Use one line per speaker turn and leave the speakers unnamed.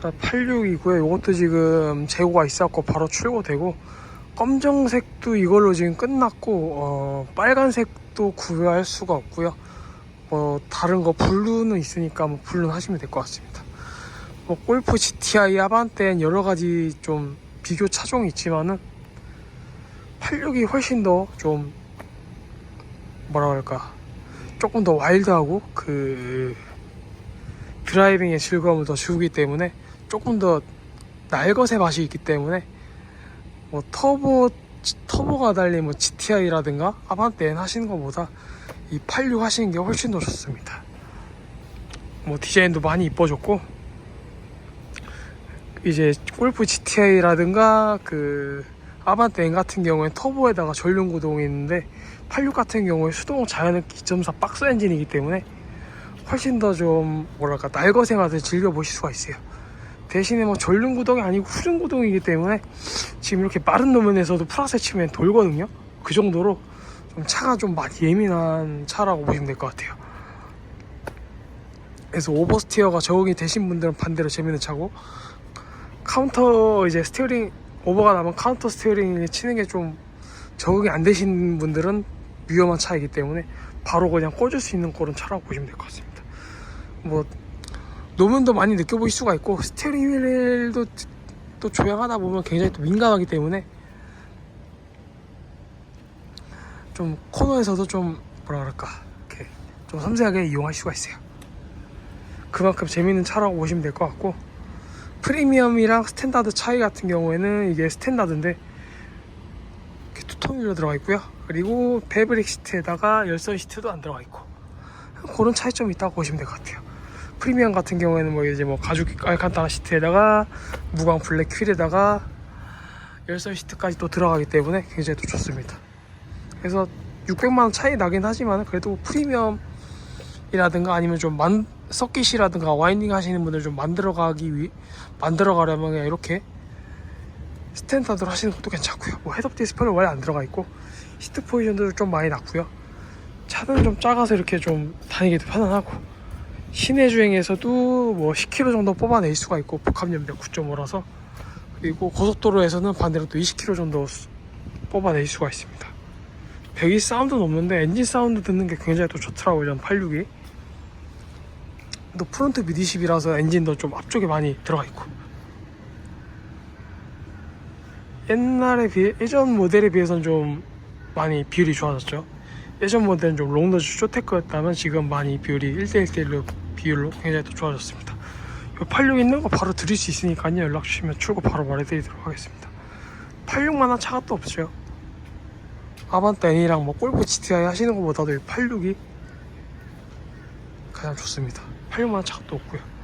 자, 86이고요. 이것도 지금 재고가 있었고 바로 출고되고 검정색도 이걸로 지금 끝났고 어, 빨간색도 구매할 수가 없고요. 뭐 다른 거 블루는 있으니까 뭐 블루는 하시면 될 것 같습니다. 뭐 골프 GTI 아반떼는 여러 가지 좀 비교 차종이 있지만은 86이 훨씬 더 좀 뭐라 그럴까 조금 더 와일드하고 그 드라이빙의 즐거움을 더 주기 때문에 조금 더 날것의 맛이 있기 때문에 뭐 터보 터보가 달린 뭐 GTI라든가 아반떼는 하시는 것보다 이 86 하시는 게 훨씬 더 좋습니다. 뭐 디자인도 많이 이뻐졌고 이제 골프 GTI라든가 그 아반떼 N 같은 경우에 터보에다가 전륜 구동이 있는데 86 같은 경우에 수동 자연흡기 2.4 박스 엔진이기 때문에 훨씬 더 좀 뭐랄까 날것의 맛을 즐겨보실 수가 있어요. 대신에 뭐 전륜 구동이 아니고 후륜 구동이기 때문에 지금 이렇게 빠른 노면에서도 플러스 치면 돌거든요. 그 정도로 좀 차가 좀 많이 예민한 차라고 보시면 될 것 같아요. 그래서 오버스티어가 적응이 되신 분들은 반대로 재밌는 차고 카운터 이제 스티어링 오버가 나면 카운터 스티어링 치는 게 좀 적응이 안 되신 분들은 위험한 차이기 때문에 바로 그냥 꽂을 수 있는 그런 차라고 보시면 될 것 같습니다. 뭐 노면도 많이 느껴보실 수가 있고 스티어링 휠도 또 조향하다 보면 굉장히 또 민감하기 때문에 좀 코너에서도 좀 뭐라 그럴까 이렇게 좀 섬세하게 이용하실 수가 있어요. 그만큼 재밌는 차라고 보시면 될 것 같고 프리미엄이랑 스탠다드 차이 같은 경우에는 이게 스탠다드인데 이렇게 투톤으로 들어가 있고요. 그리고 패브릭 시트에다가 열선 시트도 안 들어가 있고 그런 차이점이 있다고 보시면 될 것 같아요. 프리미엄 같은 경우에는 뭐 이제 뭐 가죽 알칸타라 시트에다가 무광 블랙 휠에다가 열선 시트까지 또 들어가기 때문에 굉장히 또 좋습니다. 그래서 600만 원 차이 나긴 하지만 그래도 프리미엄이라든가 아니면 좀 만, 서킷이라든가 와인딩 하시는 분들 좀 만들어 가기 위 만들어 가려면 그냥 이렇게 스탠다드로 하시는 것도 괜찮고요. 뭐 헤드업 디스플레이 원래 안 들어가 있고 시트 포지션도 좀 많이 낮고요. 차는 좀 작아서 이렇게 좀 다니기도 편안하고 시내 주행에서도 뭐 10km 정도 뽑아낼 수가 있고 복합 연비가 9.5라서 그리고 고속도로에서는 반대로 또 20km 정도 수- 뽑아낼 수가 있습니다. 배기 사운드는 없는데 엔진 사운드 듣는 게 굉장히 또 좋더라고요. 전 86이. 또 프론트 미디십이라서 엔진도 좀 앞쪽에 많이 들어가 있고 옛날에 비해 예전 모델에 비해서는 좀 많이 비율이 좋아졌죠. 예전 모델은 좀 롱너즈 쇼테크였다면 지금 많이 비율이 1대1대1로 비율로 굉장히 또 좋아졌습니다. 이 86 있는 거 바로 드릴 수 있으니까요. 연락 주시면 출고 바로 말해드리도록 하겠습니다. 86만한 차가 또 없어요. 아반떼 N이랑 뭐 골프 GTI 하시는 것보다도 이 86이 가장 좋습니다. 86만한 차가 또 없고요.